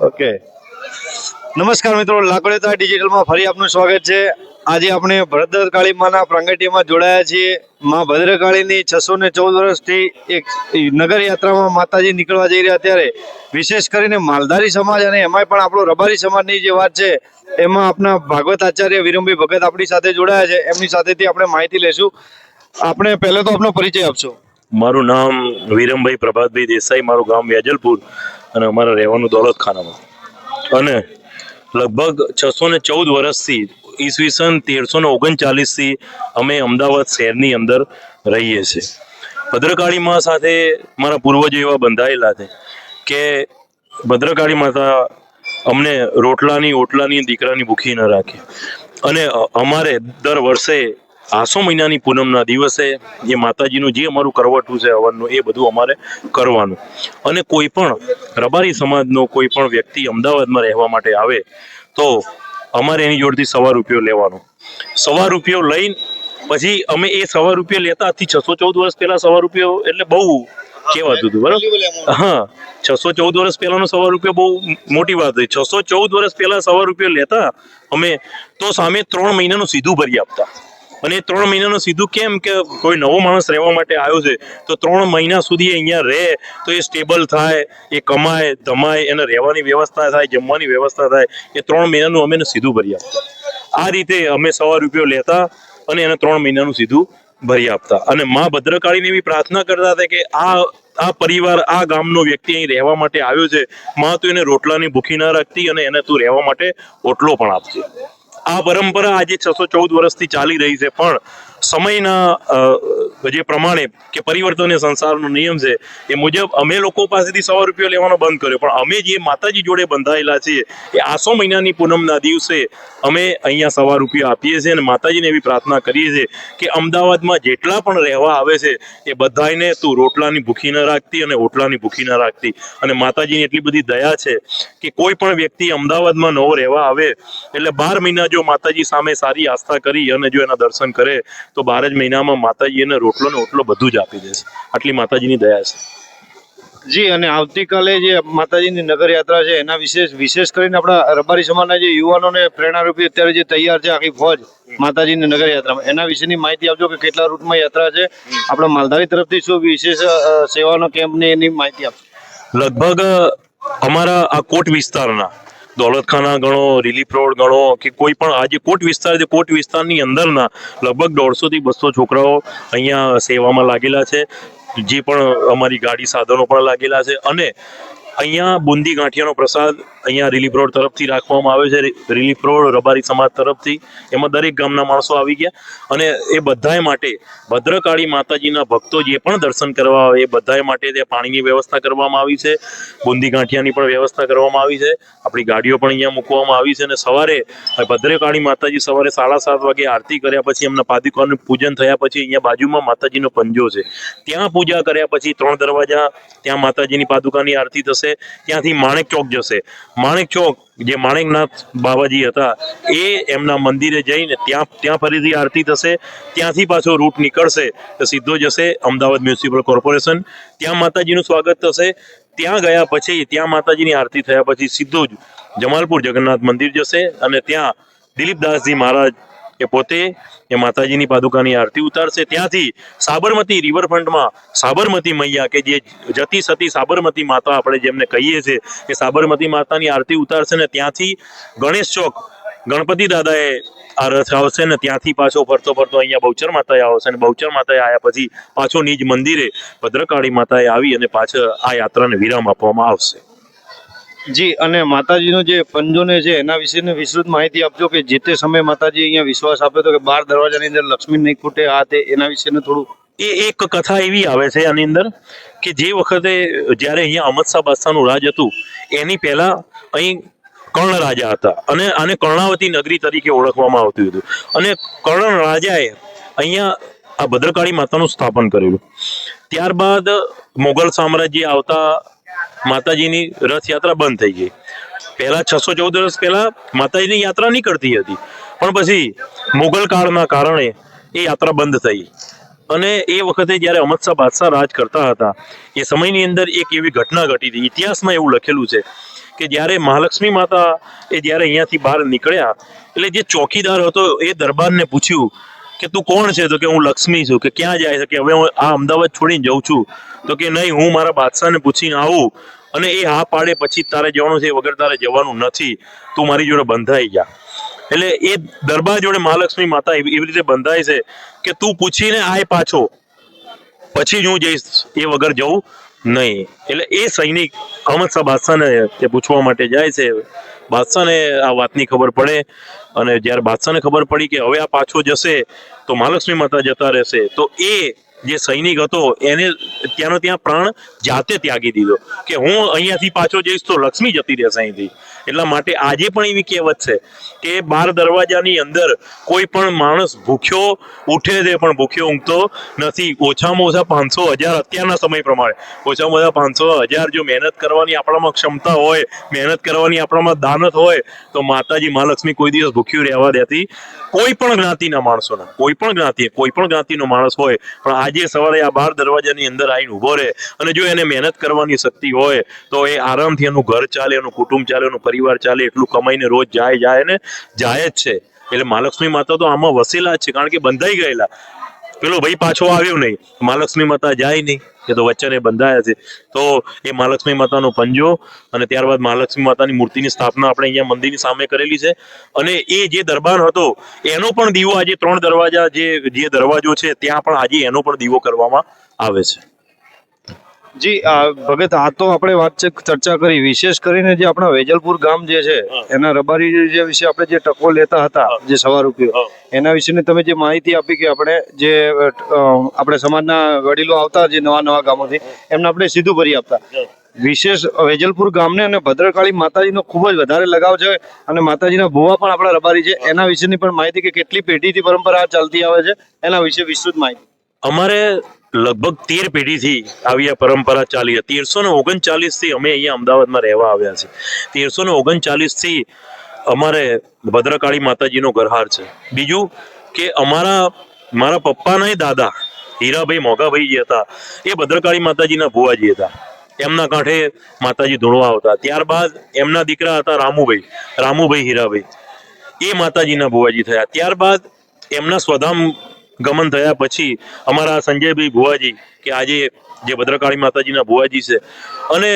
Okay. નમસ્કાર મિત્રો લાકડેતા ડિજિટલમાં ફરી આપનું સ્વાગત છે. આજે આપણે ભદ્રકાળી માના પ્રાંગટ્યમાં જોડાયા છીએ. માં ભદ્રકાળીની છસો ને ચૌદ વર્ષથી એક નગર યાત્રામાં માતાજી નીકળવા જઈ રહ્યા ત્યારે વિશેષ કરીને માલધારી સમાજ અને એમાંય પણ આપણો રબારી સમાજની જે વાત છે, એમાં આપણા ભાગવત આચાર્ય વિરમભાઈ ભગત આપણી સાથે જોડાયા છે. એમની સાથેથી આપણે માહિતી લેશું આપણે પહેલા તો આપનો પરિચય આપશો. મારું નામ વિરમભાઈ પ્રભાતભાઈ દેસાઈ, મારું ગામ વેજલપુર અને અમારા રહેવાનું દોલતખાનામાં. અને લગભગ છસો ને ચૌદ વર્ષથી ઈસવીસન તેરસો ને ઓગણચાલીસથી અમે અમદાવાદ શહેરની અંદર રહીએ છીએ. ભદ્રકાળી મા સાથે મારા પૂર્વજો એવા બંધાયેલા છે કે ભદ્રકાળી માતા અમને રોટલાની ઓટલાની દીકરાની ભૂખી ન રાખે. અને અમારે દર વર્ષે આસો મહિનાની પૂનમના દિવસે જે માતાજીનું જે અમારું કરવટું છે હવનનું એ બધું અમારે કરવાનું. અને કોઈ પણ રબારી સમાજનો કોઈ પણ વ્યક્તિ અમદાવાદમાં રહેવા માટે આવે તો અમારે એની જોડથી સવા રૂપિયો લેવાનો. સવા રૂપિયો લઈને પછી અમે એ સવા રૂપિયો લેતા આજથી છસો ચૌદ વર્ષ પહેલા સવા રૂપિયો એટલે બહુ કહેવાતું હતું બરાબર? હા છસો ચૌદ વર્ષ પહેલાનો સવા રૂપિયો બહુ મોટી વાત હતી. છસો ચૌદ વર્ષ પહેલા સવા રૂપિયો લેતા અમે તો સામે ત્રણ મહિનાનું સીધું ભરી આપતા. અને ત્રણ મહિનાનું સીધું કેમ કે કોઈ નવો માણસ રહેવા માટે આવ્યો છે? તો ત્રણ મહિના સુધી અહીંયા રહે, તો એ સ્ટેબલ થાય, એ કમાય, ધમાય, એને રહેવાની વ્યવસ્થા થાય, જમવાની વ્યવસ્થા થાય, એ ત્રણ મહિનાનું અમે સીધું ભરી આપતા. આ રીતે અમે સવા રૂપિયો લેતા અને એને ત્રણ મહિનાનું સીધું ભરી આપતા. અને મા ભદ્રકાળીને એવી પ્રાર્થના કરતા હતા કે આ આ પરિવાર, આ ગામનો વ્યક્તિ અહીં રહેવા માટે આવ્યો છે. માં તું એને રોટલાની ભૂખી ના રાખતી અને એને તું રહેવા માટે ઓટલો પણ આપજે. આ પરંપરા આજે છસો ચૌદ વર્ષથી ચાલી રહી છે. પણ સમયના જે પ્રમાણે કે પરિવર્તન સંસારનો નિયમ છે, એ મુજબ અમે લોકો પાસેથી સવા રૂપિયા લેવાનો બંધ કર્યો. પણ અમે જે માતાજી જોડે બંધાયેલા છીએ, એ આસો મહિનાની પૂનમના દિવસે અમે અહીંયા સવા રૂપિયા આપીએ છીએ અને માતાજીને એવી પ્રાર્થના કરીએ છીએ કે અમદાવાદમાં જેટલા પણ રહેવા આવે છે, એ બધાને તું રોટલાની ભૂખી ન રાખતી અને ઓટલાની ભૂખી ન રાખતી. અને માતાજીની એટલી બધી દયા છે કે કોઈ પણ વ્યક્તિ અમદાવાદમાં નવો રહેવા આવે, એટલે બાર મહિના જો માતાજી સામે સારી આસ્થા કરી અને જો એના દર્શન કરે તો બાર જ મહિનામાં માતાજી એને રોટલો ને ઓટલો બધું જ આપી દેશે આટલી માતાજીની દયા છે. જી અને આવતીકાલે જે માતાજીની નગર યાત્રા છે એના વિશેષ વિશેષ કરીને આપણા રબારી સમાજના જે યુવાનોને પ્રેરણારૂપી અત્યારે જે તૈયાર છે આખી ફોજ માતાજીની નગર યાત્રામાં એના વિશેની માહિતી આપજો કે કેટલા રૂટમાં યાત્રા છે. આપણા માલધારી તરફથી શું વિશેષ સેવાનો કેમ્પની એની માહિતી આપજો. લગભગ અમારા આ કોટ વિસ્તારના દોલતખાના ગણો રિલીફ રોડ ગણો કે કોઈ પણ આ જે કોટ વિસ્તાર છે, કોટ વિસ્તારની અંદરના લગભગ દોઢસોથી બસો છોકરાઓ અહીંયા સેવામાં લાગેલા છે, જે પણ અમારી ગાડી સાધનો પણ લાગેલા છે અને અહીંયા બુંદી ગાંઠિયાનો પ્રસાદ અહીંયા રિલીફ રોડ તરફથી રાખવામાં આવે છે. રિલીફ રોડ રબારી સમાજ તરફથી. એમાં દરેક ગામના માણસો આવી ગયા અને એ બધાય માટે ભદ્રકાળી માતાજીના ભક્તો જે પણ દર્શન કરવા આવે એ બધાય માટે ત્યાં પાણીની વ્યવસ્થા કરવામાં આવી છે. બુંદી ગાંઠિયાની પણ વ્યવસ્થા કરવામાં આવી છે. આપણી ગાડીઓ પણ અહીંયા મૂકવામાં આવી છે અને સવારે ભદ્રકાળી માતાજી સવારે સાડા સાત વાગે આરતી કર્યા પછી એમના પાદુકાનું પૂજન થયા પછી અહીંયા બાજુમાં માતાજીનો પંજો છે. ત્યાં પૂજા કર્યા પછી ત્રણ દરવાજા, ત્યાં માતાજીની પાદુકાની આરતી થશે, ત્યાંથી માણેક ચોક જશે. માણેક ચોક, જે માણેકનાથ બાબાજી હતા, એ એમના મંદિરે જઈને ત્યાં ત્યાં ફરીથી આરતી થશે, ત્યાંથી પાછો રૂટ નીકળશે, તો સીધો જશે અમદાવાદ મ્યુનિસિપલ કોર્પોરેશન. ત્યાં માતાજીનું સ્વાગત થશે. ત્યાં ગયા પછી, ત્યાં માતાજીની આરતી થયા પછી સીધો જ જમાલપુર જગન્નાથ મંદિર જશે અને ત્યાં દિલીપદાસજી મહારાજ એ પોતે એ માતાજીની પાદુકાની આરતી ઉતારશે. ત્યાંથી સાબરમતી રિવરફ્રન્ટમાં સાબરમતી મૈયા કે જે જતી સતી સાબરમતી માતા આપણે જેમને કહીએ છીએ એ સાબરમતી માતાની આરતી ઉતારશે ને ત્યાંથી ગણેશ ચોક ગણપતિ દાદાએ આ રથ આવશે ને ત્યાંથી પાછો ફરતો ફરતો અહીંયા બહુચર માતાએ આવશે અને બહુચર માતાએ આવ્યા પછી પાછો નિજ મંદિરે ભદ્રકાળી માતાએ આવી અને પાછળ આ યાત્રાને વિરામ આપવામાં આવશે. જી, અને માતાજીનો જે પંજોને છે, એના વિશેની વિસ્તૃત માહિતી આપજો કે જે તે સમયે માતાજી અહીંયા વિશ્વાસ આપ્યો હતો કે બાર દરવાજાની અંદર લક્ષ્મી નહીં ખૂટે, આ તે, એના વિશેનું થોડું એ એક કથા એવી આવે છે આની અંદર કે જે વખતે જ્યારે અહીંયા અહમદશાહ બાદશાહનું રાજ હતું, એની પહેલા અહીં કર્ણ રાજા હતા. અને આને કર્ણાવતી નગરી તરીકે ઓળખવામાં આવતું હતું. અને કર્ણ રાજાએ અહીંયા આ ભદ્રકાળી માતાનું સ્થાપન કરેલું. ત્યારબાદ મોગલ સામ્રાજ્ય આવતા માતાજીની રથયાત્રા બંધ થઈ ગઈ. પહેલા છસો ચૌદ વર્ષ પહેલા માતાજીની યાત્રા નીકળતી હતી. પણ પછી મુગલ કાળના કારણે એ યાત્રા બંધ થઈ. અને એ વખતે જ્યારે શાહ બાદશાહ રાજ કરતા હતા, એ સમયની અંદર એક એવી ઘટના ઘટી હતી. ઇતિહાસમાં એવું લખેલું છે કે જ્યારે મહાલક્ષ્મી માતા એ જ્યારે અહીંયાથી બહાર નીકળ્યા, એટલે જે ચોકીદાર હતો એ દરબારને પૂછ્યું કે તું કોણ છે? તો કે હું લક્ષ્મી છું. કે ક્યાં જાય છે? કે હવે હું આ અમદાવાદ છોડીને જઉં છું. તો કે નહીં, હું મારા બાદશાહને પૂછીને આવું અને એ હા પાડે, પછી તારે જવાનું છે વગર તારે જવાનું નથી. તું મારી જોડે બંધાઈ જા. એટલે એ દરબાર જોડે મહાલક્ષ્મી માતા એવી રીતે બંધાય છે કે તું પૂછીને આય પાછો. પછી જ હું જઈશ એ વગર જવું નહીં. એટલે એ સૈનિક અહમદ શાહ બાદશાહને તે પૂછવા માટે જાય છે. બાદશાહને આ વાતની ખબર પડે અને જ્યારે બાદશાહને ખબર પડી કે હવે આ પાછો જશે, તો મહાલક્ષ્મી માતા જતા રહેશે. તો એ જે સૈનિક હતો, એને ત્યાંનો ત્યાં પ્રાણ જાતે ત્યાગી દીધો. કે હું અહીંયાથી પાછો જઈશ તો લક્ષ્મી જતી રહેશે અહીંથી. એટલા માટે આજે પણ એવી કહેવત છે કે બાર દરવાજાની અંદર કોઈ પણ માણસ ભૂખ્યો ઉઠે છે, પણ ભૂખ્યો ઊંઘતો નથી. ઓછામાં ઓછા પાંચસો હજાર અત્યારના સમય પ્રમાણે. ઓછામાં ઓછા પાંચસો હજાર જો મહેનત કરવાની આપણામાં ક્ષમતા હોય, મહેનત કરવાની આપણામાં દાનત હોય, તો માતાજી મહાલક્ષ્મી કોઈ દિવસ ભૂખ્યું રહેવા દેતી કોઈ પણ જ્ઞાતિના માણસોના. કોઈ પણ જ્ઞાતિ, કોઈ પણ જ્ઞાતિનો માણસ હોય, પણ આજે સવારે આ બાર દરવાજાની અંદર આવીને ઊભો રહે અને જો એને મહેનત કરવાની શક્તિ હોય, તો એ આરામથી એનું ઘર ચાલે, એનું કુટુંબ ચાલે, એનું પરિવાર ચાલે, એટલું કમાઈને રોજ જાય જાય ને જાય જ છે. એટલે મહાલક્ષ્મી માતા તો આમાં વસેલા જ છે, કારણ કે બંધાઈ ગયેલા. પેલો ભાઈ પાછો આવ્યો નહીં. મહાલક્ષ્મી માતા જાય નહીં. એ તો વચ્ચે બંધાયા છે. તો એ મહાલક્ષ્મી માતાનો પંજો અને ત્યારબાદ મહાલક્ષ્મી માતાની મૂર્તિની સ્થાપના આપણે અહીંયા મંદિરની સામે કરેલી છે. અને એ જે દરબાર હતો, એનો પણ દીવો આજે ત્રણ દરવાજા જે જે દરવાજો છે, ત્યાં પણ આજે એનો પણ દીવો કરવામાં આવે છે. જી ભગત આ તો આપણે વાત છે ચર્ચા કરી. વિશેષ કરીને જે આપણા વેજલપુર ગામ જે છે એના રબારી જે વિશે આપણે જે ટકો લેતા હતા જે સવાર રૂપિયો એના વિશેની તમે જે માહિતી આપી કે આપણે જે આપણે સમાજના વડીલો આવતા જે નવા નવા ગામોથી એમને આપણે સીધું ભરી આપતા. વિશેષ વેજલપુર ગામને અને ભદ્રકાળી માતાજીનો ખૂબ જ વધારે લગાવ છે અને માતાજીના ભુવા પણ આપણા રબારી છે. એના વિશેની પણ માહિતી કે કેટલી પેઢીથી પરંપરા ચાલતી આવે છે એના વિશે વિસ્તૃત માહિતી. અમારે લગભગ તેર પેઢીથી આવી આ પરંપરા ચાલી છે તેરસો ને ઓગણચાલીસથી અમે અહીંયા અમદાવાદમાં રહેવા આવ્યા છીએ. તેરસો ને ઓગણચાલીસથી અમારે ભદ્રકાળી માતાજીનો ગરહાર છે. બીજું કે અમારા, મારા પપ્પાના દાદા હીરાભાઈ મોગાભાઈ જે હતા, એ ભદ્રકાળી માતાજીના ભુવાજી હતા. એમના કાંઠે માતાજી ધૂણવા આવતા. ત્યારબાદ એમના દીકરા હતા રામુભાઈ રામુભાઈ હીરાભાઈ. એ માતાજીના ભુવાજી થયા. ત્યારબાદ એમના સ્વધામ ગમન થયા પછી અમારા સંજયભાઈ ભુવાજી, કે આજે જે ભદ્રકાળી માતાજીના ભુવાજી છે, અને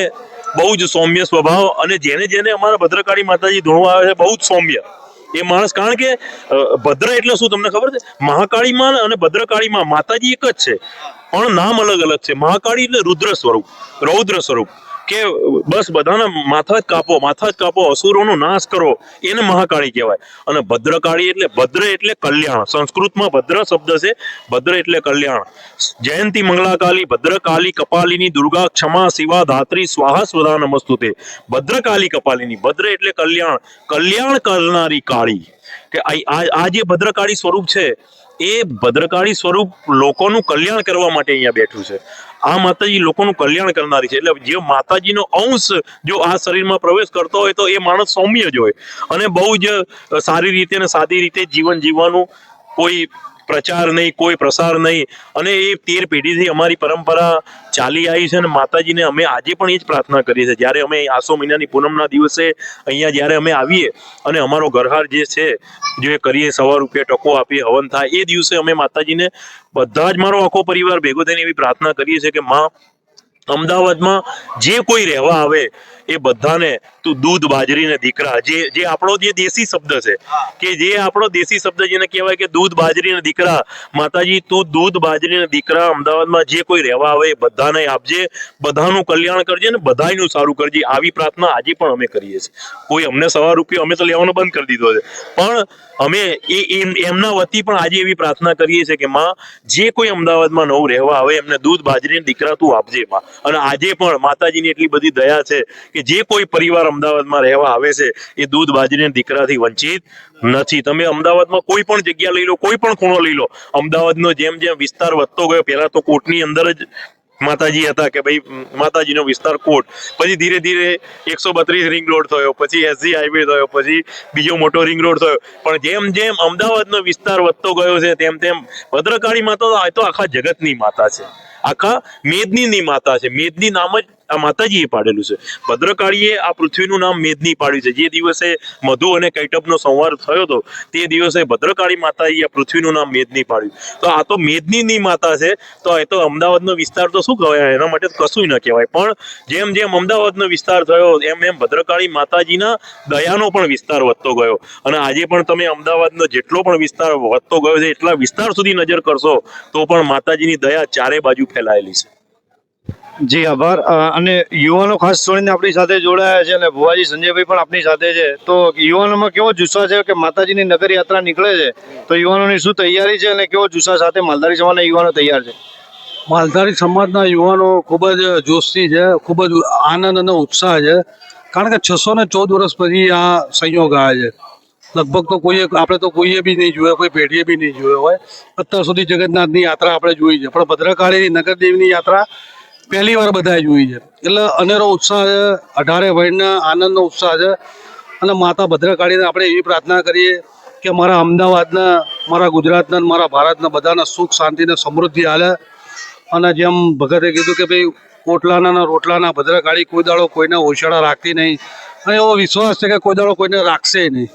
બહુ જ સૌમ્ય સ્વભાવ, અને જેને જેને અમારા ભદ્રકાળી માતાજી ધોવા આવે છે, બહુ જ સૌમ્ય. એ માણસ કારણ કે ભદ્ર એટલે શું તમને ખબર છે? મહાકાળીમાં અને ભદ્રકાળીમાં માતાજી એક જ છે, પણ નામ અલગ અલગ છે. મહાકાળી એટલે રુદ્ર સ્વરૂપ, રૌદ્ર સ્વરૂપ. કે બસ બધાના માથા જ કાપો, માથા જ કાપો, અસુરોનો નાશ કરો, એને મહાકાળી કહેવાય. અને ભદ્રકાળી એટલે, ભદ્ર એટલે કલ્યાણ. સંસ્કૃતમાં ભદ્ર શબ્દ છે, ભદ્ર એટલે કલ્યાણ. જયંતિ મંગળાકાલી, ભદ્રકાલી કપાલિની દુર્ગા ક્ષમા શિવા ધાત્રી સ્વાહા સ્વધા નમસ્તુતે. ભદ્રકાલી કપાલિની, ભદ્ર એટલે કલ્યાણ. કલ્યાણ કરનારી કાળી. કે આ જે ભદ્રકાળી સ્વરૂપ છે, એ ભદ્રકાળી સ્વરૂપ લોકોનું કલ્યાણ કરવા માટે અહીંયા બેઠું છે. આ માતાજી લોકોનું કલ્યાણ કરનારી છે. એટલે જે માતાજીનો અંશ જો આ શરીરમાં પ્રવેશ કરતો હોય તો એ માણસ સૌમ્ય જ હોય. અને બહુ જ સારી રીતે અને સાદી રીતે જીવન જીવવાનું કોઈ પ્રચાર નહીં, કોઈ પ્રસાર નહીં. અને એ તેર પેઢીથી અમારી પરંપરા ચાલી આવી છે અને માતાજીને અમે આજે પણ એ જ પ્રાર્થના કરીએ છીએ. જ્યારે અમે આસો મહિનાની પૂનમના દિવસે અહીંયા જ્યારે અમે આવીએ અને અમારો ઘરહાર જે છે, જે કરીએ સવા રૂપિયા ટકો આપીએ, હવન થાય, એ દિવસે અમે માતાજીને બધા જ મારો આખો પરિવાર ભેગો થઈને એવી પ્રાર્થના કરીએ છીએ કે માં અમદાવાદમાં જે કોઈ રહેવા આવે એ બધાને તું દૂધ, બાજરી ને દીકરા, જે જે આપણો જે દેશી શબ્દ છે, કે જે આપણો દેશી શબ્દ જેને કહેવાય કે દૂધ, બાજરી ને દીકરા, માતાજી તું દૂધ, બાજરી ને દીકરા અમદાવાદમાં જે કોઈ રહેવા આવે એ બધાને આપજે, બધાનું કલ્યાણ કરજે ને બધાનું સારું કરજે. આવી પ્રાર્થના આજે પણ અમે કરીએ છીએ. કોઈ અમને સવા રૂપિયો અમે તો લેવાનો બંધ કરી દીધો છે. પણ અમે એ, એમના વતી પણ આજે એવી પ્રાર્થના કરીએ છીએ કે માં, જે કોઈ અમદાવાદમાં નવું રહેવા આવે, એમને દૂધ, બાજરી ને દીકરા તું આપજે, માં. અને આજે પણ માતાજીની એટલી બધી દયા છે કે જે કોઈ પરિવાર અમદાવાદમાં રહેવા આવે છે, એ દૂધ બાજરી દીકરાથી વંચિત નથી. તમે અમદાવાદમાં કોઈ પણ જગ્યા લઈ લો, કોઈ પણ ખૂણો લઈ લો, અમદાવાદનો જેમ જેમ વિસ્તાર વધતો ગયો, પહેલા તો કોટની અંદર જ માતાજી હતા કે ભાઈ માતાજીનો વિસ્તાર કોટ. પછી ધીરે ધીરે એકસો બત્રીસ રિંગ રોડ થયો, પછી એસજી હાઈવે થયો, પછી બીજો મોટો રિંગ રોડ થયો. પણ જેમ જેમ અમદાવાદનો વિસ્તાર વધતો ગયો છે, તેમ તેમ ભદ્રકાળી માતા તો આ તો આખા જગતની માતા છે. આખા મેદનીની માતા છે. મેદની નામ જ આ માતાજીએ પાડેલું છે. ભદ્રકાળીએ આ પૃથ્વીનું નામ મેદની પાડ્યું છે. જે દિવસે મધુ અને કૈટબનો સંવાદ થયો હતો, તે દિવસે ભદ્રકાળી માતાજીએ પૃથ્વીનું નામ મેદની પાડ્યું. તો આ તો મેદનીની માતા છે, તો એ તો અમદાવાદનો વિસ્તાર તો શું કહેવાય? એના માટે કશું ન કહેવાય. પણ જેમ જેમ અમદાવાદનો વિસ્તાર થયો, એમ એમ ભદ્રકાળી માતાજીના દયાનો પણ વિસ્તાર વધતો ગયો. અને આજે પણ તમે અમદાવાદનો જેટલો પણ વિસ્તાર વધતો ગયો છે, એટલા વિસ્તાર સુધી નજર કરશો, તો પણ માતાજીની દયા ચારે બાજુ ફેલાયેલી છે. જી, આભાર. અને યુવાનો ખાસ છોડીને આપણી સાથે જોડાયા છે અને ભુવાજી સંજયભાઈ પણ આપણી સાથે છે. તો યુવાનોમાં કેવો જુસ્સા છે કે માતાજીની નગર યાત્રા નીકળે છે? તો યુવાનોની શું તૈયારી છે અને કેવો જુસ્સા સાથે માલધારી સમાજના યુવાનો તૈયાર છે? માલધારી સમાજના યુવાનો ખૂબ જ જોશી છે, ખૂબ જ આનંદ અને ઉત્સાહ છે. કારણ કે છસો ને ચૌદ વર્ષ પછી આ સંયોગ આવે છે. લગભગ તો કોઈએ, આપણે તો કોઈએ બી નહીં જોયો, કોઈ પેઢીએ બી નહીં જોયો હોય. અત્યાર સુધી જગન્નાથની યાત્રા આપણે જોઈ છે. પણ ભદ્રકાળીની નગરદેવીની યાત્રા પહેલી વાર બધાએ જોઈ છે. એટલે અનેરો ઉત્સાહ છે, અઢારે વયના આનંદનો ઉત્સાહ છે. અને માતા ભદ્રકાળીને આપણે એવી પ્રાર્થના કરીએ કે મારા અમદાવાદના, મારા ગુજરાતના મારા ભારતના બધાના સુખ શાંતિને સમૃદ્ધિ હાલે. અને જેમ ભગતે કીધું કે ભાઈ, કોટલાના રોટલાના ભદ્રકાળી કોઈ દાડો કોઈને ઓછાળા રાખતી નહીં. અને એવો વિશ્વાસ છે કે કોઈ દાડો કોઈને રાખશે નહીં.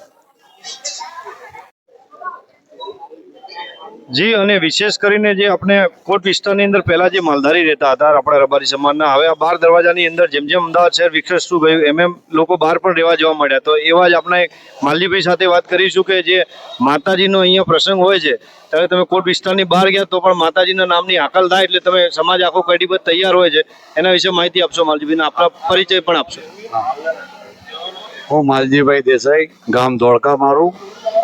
જી, અને વિશેષ કરીને જે આપણે કોટ વિસ્તારની અંદર પહેલા જે માલધારી રહેતા હતા, આપણા રબારી સમાજના, હવે આ બાર દરવાજાની અંદર જેમ જેમ અમદાવાદ શહેર વિકસતું ગયું, એમ એમ લોકો બહાર પણ રહેવા જવા માંડ્યા. તો એવા જ આપણે માલજીભાઈ સાથે વાત કરીશું કે જે માતાજીનો અહીંયા પ્રસંગ હોય છે. ત્યારે તમે કોટ વિસ્તારની બહાર ગયા તો પણ માતાજીના નામની હાકલ થાય એટલે તમે સમાજ આખો કડીબદ્ધ તૈયાર હોય છે. એના વિશે માહિતી આપશો માલજીભાઈને આપણા પરિચય પણ આપશો. હું માલજીભાઈ દેસાઈ, ગામ ધોળકા મારું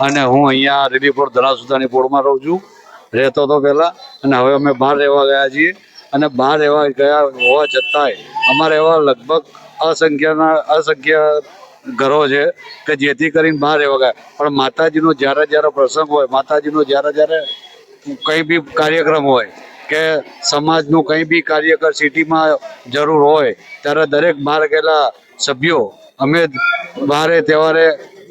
અને હું અહીંયા રેડીપોર ધરાસુદાની પોળમાં રહું છું. રહેતો હતો પહેલાં અને હવે અમે બહાર રહેવા ગયા છીએ અને બહાર રહેવા ગયા હોવા છતાંય અમારે એવા લગભગ અસંખ્યના, અસંખ્ય ઘરો છે કે જેથી કરીને બહાર રહેવા ગયા. પણ માતાજીનો જ્યારે જ્યારે પ્રસંગ હોય, માતાજીનો જ્યારે જ્યારે કંઈ બી કાર્યક્રમ હોય કે સમાજનું કંઈ બી કાર્યકર સિટીમાં જરૂર હોય, ત્યારે દરેક બહાર ગયેલા સભ્યો અમે બારે તહેવારે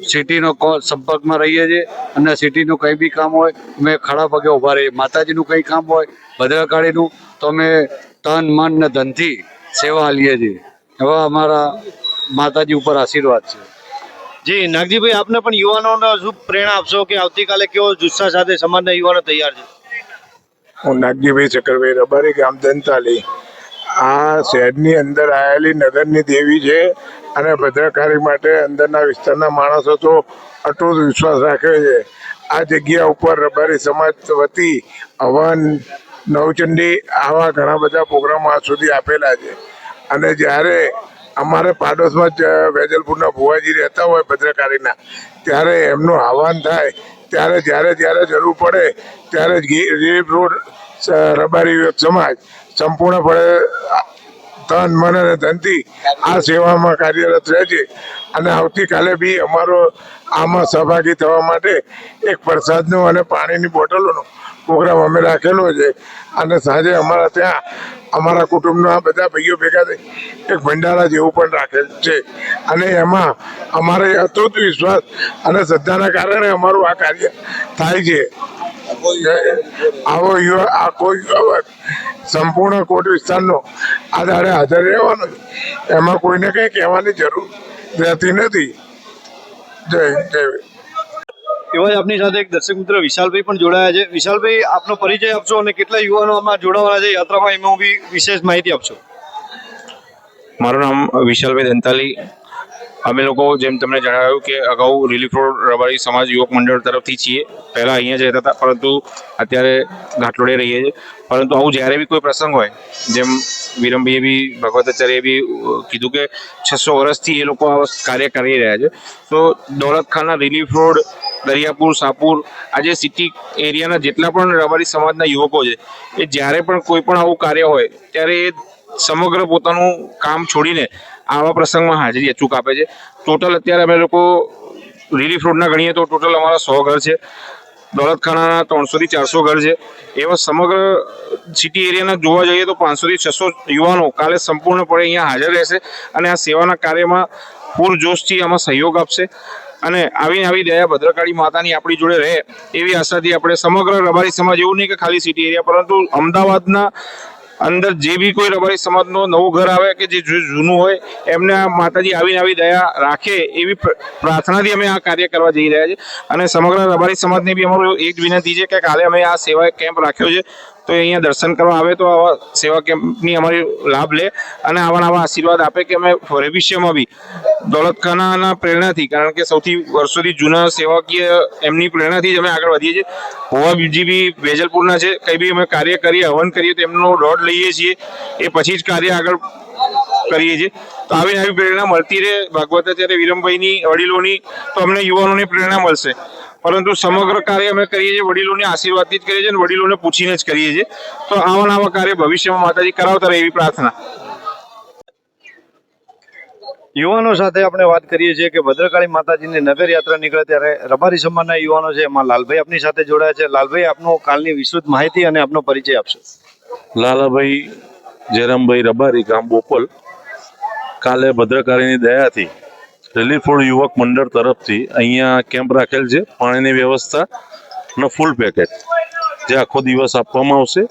સિટીનો કો- સંપર્કમાં રહીએ છીએ અને સિટીનું કંઈ બી કામ હોય અમે ખડા પગે ઊભા રહીએ. માતાજીનું કંઈ કામ હોય ભદ્રકાળીનું તો અમે તન મન ને ધનથી સેવા લઈએ છીએ. એવા અમારા માતાજી ઉપર આશીર્વાદ છે. જી નાગજીભાઈ આપને પણ યુવાનોને શું પ્રેરણા આપશો કે આવતીકાલે કેવો જુસ્સા સાથે સમાજના યુવાનો તૈયાર છે? હું નાગજીભાઈ ચક્રભાઈ રબારી ગામ દંતાલી. આ શહેરની અંદર આવેલી નગરની દેવી છે અને ભદ્રકારી માટે અંદરના વિસ્તારના માણસો તો અટૂટ વિશ્વાસ રાખે છે. આ જગ્યા ઉપર રબારી સમાજ વતી હવન, નવચંડી આવા ઘણા બધા પ્રોગ્રામો આજ સુધી આપેલા છે. અને જ્યારે અમારે પાડોશમાં જ વેજલપુરના ભુવાજી રહેતા હોય ભદ્રકારીના ત્યારે એમનું આહવાન થાય, ત્યારે જ્યારે જ્યારે જરૂર પડે, ત્યારે જ રોડ રબારી સમાજ સંપૂર્ણપણે તન, મન અને ધનથી આ સેવામાં કાર્યરત રહે છે. અને આવતીકાલે બી અમારો આમાં સહભાગી થવા માટે એક પ્રસાદનો અને પાણીની બોટલોનો પ્રોગ્રામ અમે રાખેલો છે. અને સાંજે અમારા ત્યાં અમારા કુટુંબના બધા ભાઈઓ ભેગા થઈ એક ભંડારા જેવું પણ રાખેલ છે. અને એમાં અમારે અતૂટ વિશ્વાસ અને શ્રદ્ધાના કારણે અમારું આ કાર્ય થાય છે. આવો યુવા આ કોઈ ખબર સંપૂર્ણ કોટ વિસ્તારનો આ દાડે હાજર રહેવાનો એમાં કોઈને કંઈ કહેવાની જરૂર રહેતી નથી. જય જય. એવા જ આપની સાથે એક દર્શક મિત્ર વિશાલભાઈ પણ જોડાયા છે. વિશાલભાઈ આપનો પરિચય આપશો અને કેટલા યુવાનો આમાં જોડાવાના છે? યાત્રામાં એમાં બી વિશેષ માહિતી આપશો. મારું નામ વિશાલભાઈ દંતાલી. અમે લોકો જેમ તમને જણાવ્યું કે અગાઉ રિલીફ રોડ રબારી સમાજ યુવક મંડળ તરફથી છીએ. પહેલાં અહીંયા જ રહેતા હતા, પરંતુ અત્યારે ઘાટલોડે રહીએ છીએ. પરંતુ આવું જ્યારે બી કોઈ પ્રસંગ હોય, જેમ વિરમભાઈએ બી ભગવતાચાર્યએ બી કીધું કે છસો વર્ષથી એ લોકો આ કાર્ય કરી રહ્યા છે. તો દોલતખાના રિલીફ રોડ દરિયાપુર, સાપુર આજે સિટી એરિયાના જેટલા પણ રબારી સમાજના યુવકો છે, એ જ્યારે પણ કોઈ પણ આવું કાર્ય હોય, ત્યારે એ સમગ્ર પોતાનું કામ છોડીને આવા પ્રસંગમાં હાજરી અચૂક આપે છે. ટોટલ અત્યારે અમે લોકો રિલીફ રોડના ગણીએ તો ટોટલ અમારા સો ઘર છે. દોલતખાનાના ત્રણસોથી ચારસો ઘર છે. એવા સમગ્ર સિટી એરિયાના જોવા જઈએ તો પાંચસોથી છસો યુવાનો કાલે સંપૂર્ણપણે અહીંયા હાજર રહેશે અને આ સેવાના કાર્યમાં પૂરજોશથી આમાં સહયોગ આપશે. અને આવી આવી દયા ભદ્રકાળી માતાની આપણી જોડે રહે એવી આશાથી આપણે સમગ્ર રબારી સમાજ એવું નહીં કે ખાલી સિટી એરિયા પરંતુ અમદાવાદના અંદર જે બી કોઈ રબારી સમાજનો નવું ઘર આવે કે જે જૂનું હોય, એમને આ માતાજી આવીને આવી દયા રાખે એવી પ્રાર્થનાથી અમે આ કાર્ય કરવા જઈ રહ્યા છીએ. અને સમગ્ર રબારી સમાજને બી અમારું એક વિનંતી છે કે કાલે અમે આ સેવા કેમ્પ રાખ્યો છે. તો અહીંયા દર્શન કરવા આવે તો આવા સેવા કેમ્પની અમારી લાભ લે અને આવા નવા આશીર્વાદ આપે કે અમે ભવિષ્યમાં બી દોલતખાનાના પ્રેરણાથી, કારણ કે સૌથી વર્ષોથી જૂના સેવાકીય એમની પ્રેરણાથી જ અમે આગળ વધીએ છીએ. ભોવાજી બી વેજલપુરના છે, કંઈ બી અમે કાર્ય કરીએ, હવન કરીએ તો એમનો દોડ લઈએ છીએ, એ પછી જ કાર્ય આગળ કરીએ છીએ. તો આવી આવી પ્રેરણા મળતી રહે. ભાગવત અત્યારે વિરમભાઈની, વડીલોની, તો અમને યુવાનોની પ્રેરણા મળશે. પરંતુ સમગ્ર કાર્ય અમે કરીએ છીએ વડીલોને આશીર્વાદથી જ કરીએ છીએ અને વડીલોને પૂછીને જ કરીએ છીએ. તો આવા નવા કાર્ય ભવિષ્યમાં માતાજી કરાવતા રહે એવી પ્રાર્થના. યુવાનો સાથે આપણે વાત કરીએ છીએ કે ભદ્રકાળી માતાજીની નગર યાત્રા નીકળે ત્યારે રબારી સમાજના યુવાનો છે એમાં લાલભાઈ આપની સાથે જોડાયા છે. લાલભાઈ આપનો કાલની વિસ્તૃત માહિતી અને આપનો પરિચય આપશો. લાલાભાઈ જયરામભાઈ રબારી ગામ બોપલ. કાલે ભદ્રકાળીની દયાથી રિલીફ ફોર યુવક મંડળ તરફથી અહીંયા કેમ્પ રાખેલ છે. પાણીની વ્યવસ્થા અને ફૂલ પેકેજ જે આખો દિવસ આપવામાં આવશે.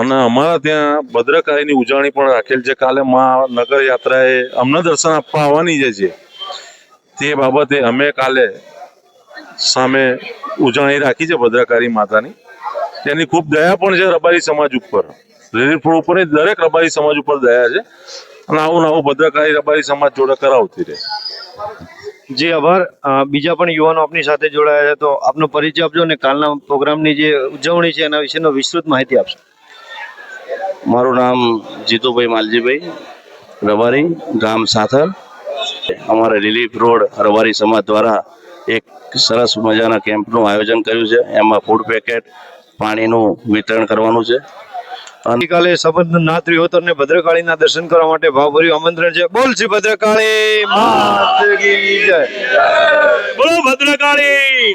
અને અમારા ત્યાં ભદ્રકાળીની ઉજવણી પણ રાખેલ છે. કાલે મા નગર યાત્રાએ અમને દર્શન આપવા આવવાની જે છે, તે બાબતે અમે કાલે સામે ઉજવણી રાખી છે ભદ્રકાળી માતાની. તેની ખૂબ દયા પણ છે રબારી સમાજ ઉપર. રિલીફ રોડ ઉપર દરેક રબારી સમાજ ઉપર દયા છે. અને આવું નવું ભદ્રકાળી રબારી સમાજ જોડે કરાવતી રહે. જી આભાર. બીજા પણ યુવાનો આપની સાથે જોડાયા છે તો આપનો પરિચય આપજો અને કાલના પ્રોગ્રામની જે ઉજવણી છે એના વિશેનો વિસ્તૃત માહિતી આપશો. મારું નામ જીતુભાઈ માલજીભાઈ રબારી ગામ સાથર અમારે રિલીફ રોડ રબારી સમાજ દ્વારા એક સરસ મજાના કેમ્પનું આયોજન કર્યું છે. એમાં ફૂડ પેકેટ પાણીનું વિતરણ કરવાનું છે. આવતીકાલે સંબંધ નાથ રિહોતર ને ભદ્રકાળીના દર્શન કરવા માટે ભાવભર્યું આમંત્રણ છે. બોલ શ્રી ભદ્રકાળી. માત કી જય. બોલો ભદ્રકાળી.